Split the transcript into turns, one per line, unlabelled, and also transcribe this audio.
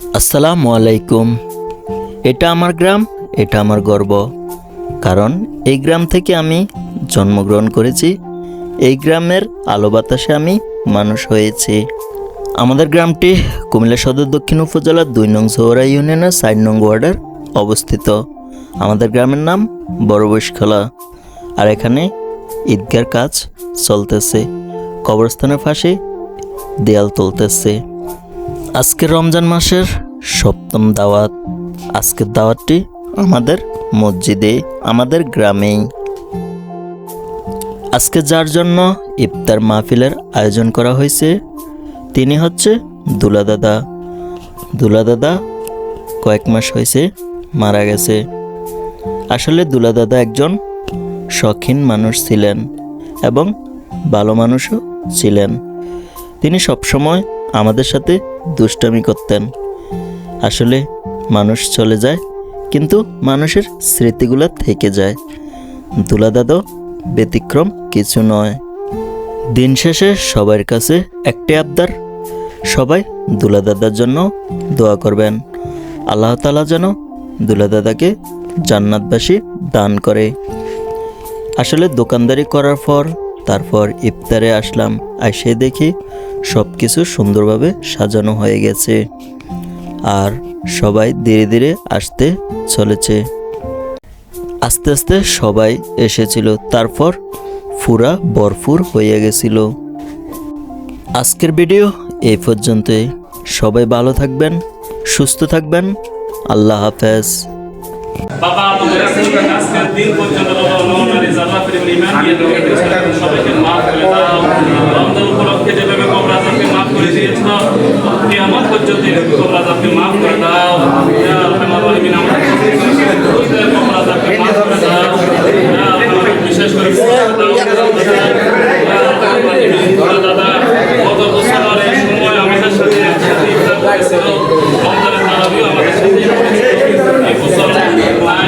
আসসালামু আলাইকুম। এটা আমার গ্রাম, এটা আমার গর্ব। কারণ এই গ্রাম থেকে আমি জন্মগ্রহণ করেছি, এই গ্রামের আলো বাতাসে আমি মানুষ হয়েছি। আমাদের গ্রামটি কুমিল্লা সদর দক্ষিণ উপজেলার দুই নং সৌরা ইউনিয়নের সাইড নং ওয়ার্ডের অবস্থিত। আমাদের গ্রামের নাম বড় বৈশখলা আর এখানে ঈদগার কাজ চলতেছে। কবরস্থানের পাশে দেয়াল তুলতেছে। আজকের রমজান মাসের সপ্তম দাওয়াত। আজকের দাওয়াতটি আমাদের মসজিদে, আমাদের গ্রামেই। আজকে যার জন্য ইফতার মাহফিলের আয়োজন করা হয়েছে, তিনি হচ্ছে দুলা দাদা। দুলা দাদা কয়েক মাস হয়েছে মারা গেছে। আসলে দুলা দাদা একজন শখিন মানুষ ছিলেন এবং ভালো মানুষও ছিলেন। তিনি সবসময় আমাদের সাথে দুষ্টামি করতেন। আসলে মানুষ চলে যায়, কিন্তু মানুষের স্মৃতিগুলো থেকে যায়। দুলা দাদা ব্যতিক্রম কিছু নয়। দিন শেষে সবার কাছে একটি আবদার, সবাই দুলা দাদার জন্য দোয়া করবেন। আল্লাহ তালা যেন দুলা দাদাকে জান্নাতবাসী দান করে। আসলে দোকানদারি করার পর তারপর ইফতারে আসলাম। এসে দেখি সব কিছু সুন্দরভাবে সাজানো হয়ে গেছে। আর সবাই ধীরে ধীরে আসতে চলেছে। আস্তে আস্তে সবাই এসেছিল। তারপর ফুরা ভরপুর হয়ে গেছিল। আজকের ভিডিও এই পর্যন্তই। সবাই ভালো থাকবেন, সুস্থ থাকবেন। আল্লাহ হাফেজ।
বাবা দিন পর্যন্ত জাল্লা করে ইমান দিয়ে তোকে সবাইকে মাফ করে দাও। রমজান উপলক্ষে যেভাবে কবরা তাকে মাফ করে দিয়েছ কিয়ামত পর্যন্ত কবরা তাকে মাফ করে দাও। ইয়া আল্লাহ আলামিন আমরা কবরা তাকে মাফ করে দাও। ইয়া আল্লাহ বিশেষ করে দাদা গত বছর সময় আমাদের সাথে একসাথে ইফতার করেছিল। রমজানের তারাবিও আমাদের সাথে এই বছর নাই।